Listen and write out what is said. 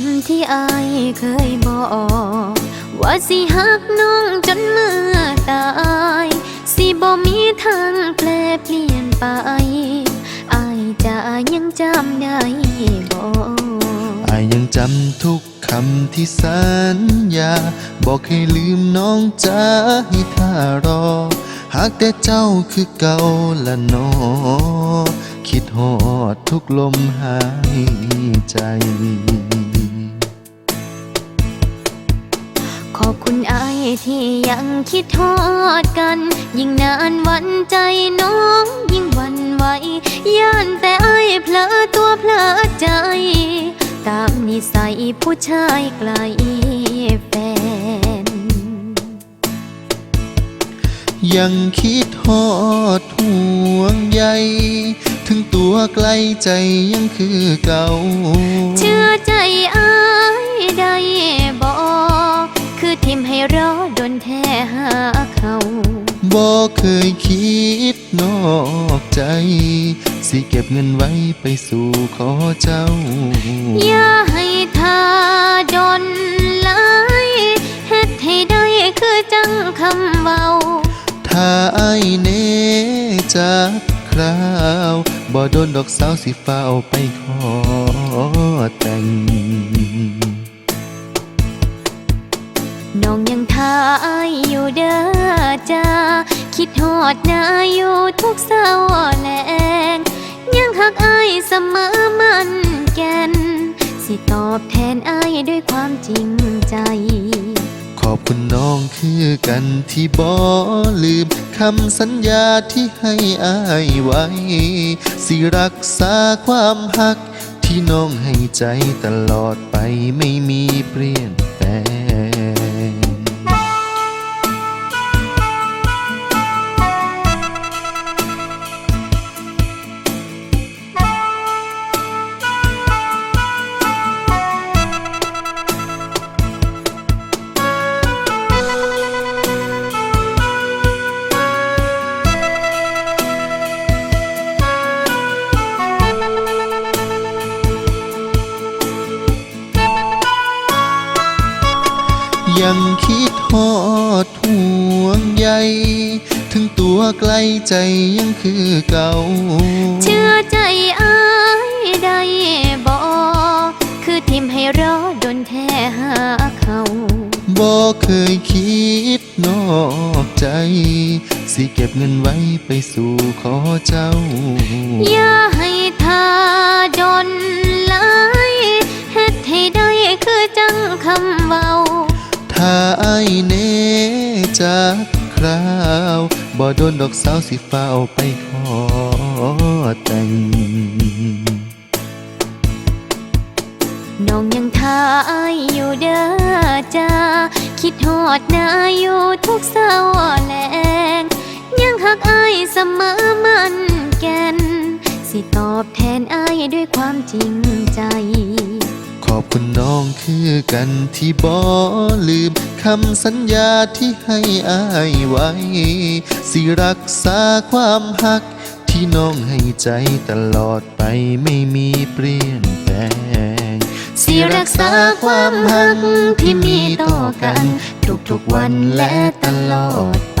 ำที่อายเคยบอก ว่าสิหักน้องจนเมื่อตาย สิบ่มีทางแปลเปลี่ยนไปอายจะยังจำได้บ่อายยังจำทุกคำที่สัญญา บอกให้ลืมน้องจ้าให้ท่ารอ หากแต่เจ้าคือเก่าละนอ คิดฮอดทุกลมหายใจ อบคุณอายที่ยังคิดทอดกัน ยิ่งนานวันใจน้องยิ่งหวันไหวย่านแต่อายเพลอตัวเพลอใจ ตามนิสัยผู้ชายไกลแฟน ยังคิดฮอดห่วงใยถึงตัวไกลใจยังคือเก่า เชื่อใจอาย เขาบ่เคยคิดนอกใจ สิเก็บเงินไว้ไปสู่ขอเจ้า อย่าให้ทาดนไหลายเฮ็ดให้ได้คือจังคำเบา ถ้าไอ้ายเนจากคราวบ่โดนดอกสาวสิฟ้าวไปขอแต่ง น้องยังทาอายอยู่เด้อจ้าคิดฮอดน้าอยู่ทุกเศร้าแลงยังหักอายเสมอมันแก่น สิตอบแทนอายด้วยความจริงใจ ขอบคุณน้องคือกันที่บ่ลืมคำสัญญาที่ให้อายไว้ สิรักษาความหักที่น้องให้ใจตลอดไปไม่มีเปลี่ยนแปลง ยังคิดฮอดห่วงใยถึงตัวไกลใจยังคือเก่า เชื่อใจอายได้บอกคือทิมให้รอดนแท้หาเขาบ่เคยคิดนอกใจ สิเก็บเงินไว้ไปสู่ขอเจ้า อย่าให้ทาดน เนจากคราวบ่โดนดอกสาวสิฟ้าวไปขอแต่งน้องยังทาอายอยู่เด้อจ้าคิดฮอดหน้าอยู่ทุกเศร้าแลงยังหักอายเสมอมันแก่น สิตอบแทนอายด้วยความจริงใจ ขอบคุณน้องคือกันที่บ่ลืม คำสัญญาที่ให้อายไว้ สิรักษาความหัก ที่น้องให้ใจตลอดไปไม่มีเปลี่ยนแปลง สิรักษาความหักที่มีต่อกัน ทุกๆวันและตลอดไป